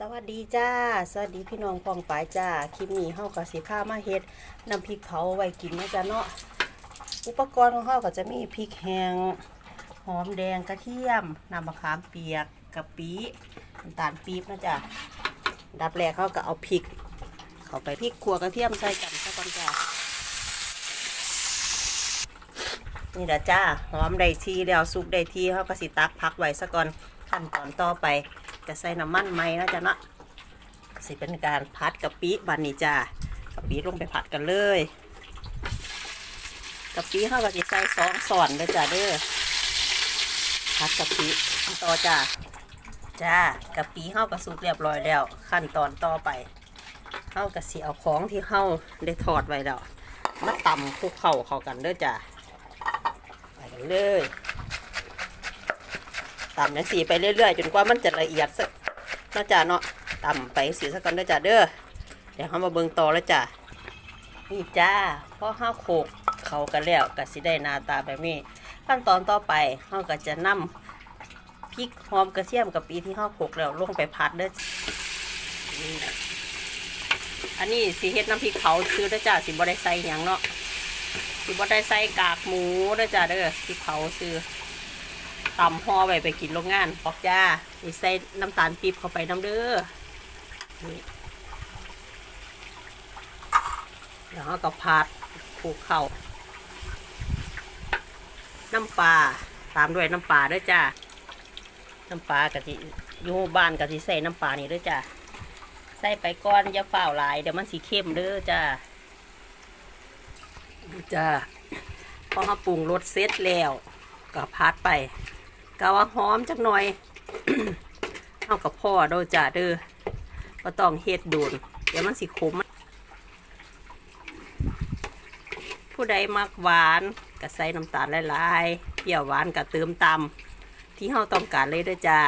สวัสดีจ้า สวัสดีพี่น้องพองปายจ้า คลิปนี้เฮาก็สิพามาเฮ็ดน้ำพริกเผาไว้กินนะจ๊ะเนาะ อุปกรณ์ของเฮาก็จะมีพริกแห้ง หอมแดงกระเทียม น้ำมะขามเปียกกะปิน้ำตาลปี๊บนะจ๊ะดับแรกเฮาก็เอาพริก เข้าไปพริกขัวกระเทียมใส่กันซะก่อนจ้านี่แหละจ้า หอมได้ทีแล้วสุกได้ทีเฮาก็สิตักพักไว้ซะก่อน ขั้นตอนต่อไปจะใส่น้ำมันไหมนะจ๊ะเนาะสิเป็นการพัดกะปิบันนี้จ้ากะปิลงไปผัดกันเลยกะปิเฮาก็สิใส่สองส่อนเด้อจ้าเด้อพัดกะปิต่อจ้าจ้ากะปิเฮาก็สุกเรียบร้อยแล้ว ขั้นตอนต่อไปเฮาก็สิเอาของที่เฮาได้ทอดไว้แล้วมาตำคลุกเข้าเข้ากันเด้อจ้าไปกันเลย ตำอยังสีไปเรื่อยๆ จนกว่ามันจะละเอียดสักน่าจะเนาะตำไปสีสักก่อนเด้อจ้าเด้อเดี๋ยวเขามาเบิ่งต่อแล้วจ้านี่จ้าพอห้าโขกเขากันแล้วก็สิได้หน้าตาแบบนี้ ขั้นตอนต่อไปเขาก็จะนำพริกหอมกระเทียมกับปีที่ห้าโขกแล้วลงไปผัดเด้ออันนี้สีเฮ็ดน้ำพริกเผาซื้อเด้จ้าสิบ่ได้ใส่หยังเนาะสิบ่ได้ใส่กากหมูเด้อจ้าเด้อที่เผาซื้อ ตำห่อไว้ไปกินโรงงานออกจ้านี่ใส่น้ำตาลปี๊บเข้าไปน้ำเด้อนี่แล้วเราก็ผัดผูกเข่าน้ำปลาตามด้วยน้ำปลาด้อจ้าน้ำปลากะทิอยู่บ้านกะทิใส่น้ำปลานี่ด้อจ้าใส่ไปก้อนอย่าเฝ้าหลายเดี๋ยวมันสีเข้มเด้อจ้าจ้าพอเขาปรุงรสเสร็จแล้วก็พัดไป กะว่าหอมจักหน่อยเอากับพ่อโดยจ้าเด้อก็ต้องเฮ็ดโดนเดี๋ยวมันสิขมผู้ใดมักหวานก็ใส่น้ำตาลหลายๆเปรี้ยวหวานก็เติมตามที่เฮาต้องการเลยเด้อจ้า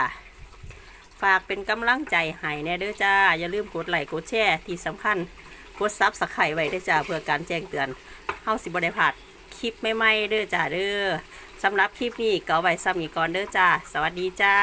ฝากเป็นกำลังใจให้แน่เด้อจ้า อย่าลืมกดไลค์กดแชร์ที่สำคัญกดซับสไครต์ไว้เด้อจ้าเพื่อการแจ้งเตือนเฮาสิบ่ได้พลาด คลิปใหม่ๆเด้อจ้าเด้อสำหรับคลิปนี้ก็เอาไว้ซ้ำอีกก่อนเด้อจ้า สวัสดีจ้า